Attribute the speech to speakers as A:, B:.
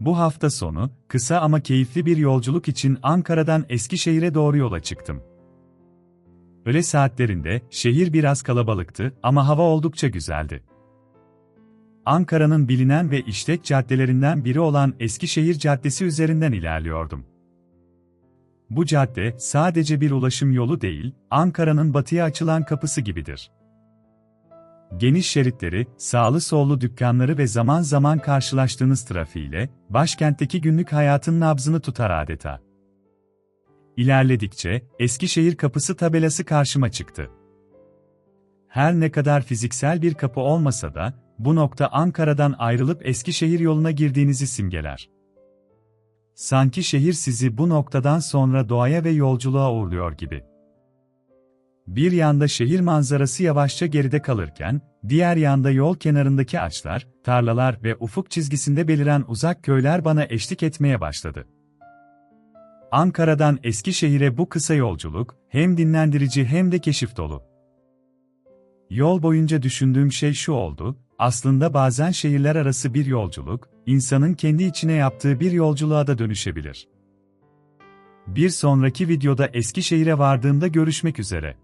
A: Bu hafta sonu, kısa ama keyifli bir yolculuk için Ankara'dan Eskişehir'e doğru yola çıktım. Öğle saatlerinde şehir biraz kalabalıktı ama hava oldukça güzeldi. Ankara'nın bilinen ve işlek caddelerinden biri olan Eskişehir Caddesi üzerinden ilerliyordum. Bu cadde sadece bir ulaşım yolu değil, Ankara'nın batıya açılan kapısı gibidir. Geniş şeritleri, sağlı sollu dükkanları ve zaman zaman karşılaştığınız trafiğiyle, başkentteki günlük hayatın nabzını tutar adeta. İlerledikçe, Eskişehir kapısı tabelası karşıma çıktı. Her ne kadar fiziksel bir kapı olmasa da, bu nokta Ankara'dan ayrılıp Eskişehir yoluna girdiğinizi simgeler. Sanki şehir sizi bu noktadan sonra doğaya ve yolculuğa uğurluyor gibi. Bir yanda şehir manzarası yavaşça geride kalırken, diğer yanda yol kenarındaki ağaçlar, tarlalar ve ufuk çizgisinde beliren uzak köyler bana eşlik etmeye başladı. Ankara'dan Eskişehir'e bu kısa yolculuk, hem dinlendirici hem de keşif dolu. Yol boyunca düşündüğüm şey şu oldu, aslında bazen şehirler arası bir yolculuk, insanın kendi içine yaptığı bir yolculuğa da dönüşebilir. Bir sonraki videoda Eskişehir'e vardığımda görüşmek üzere.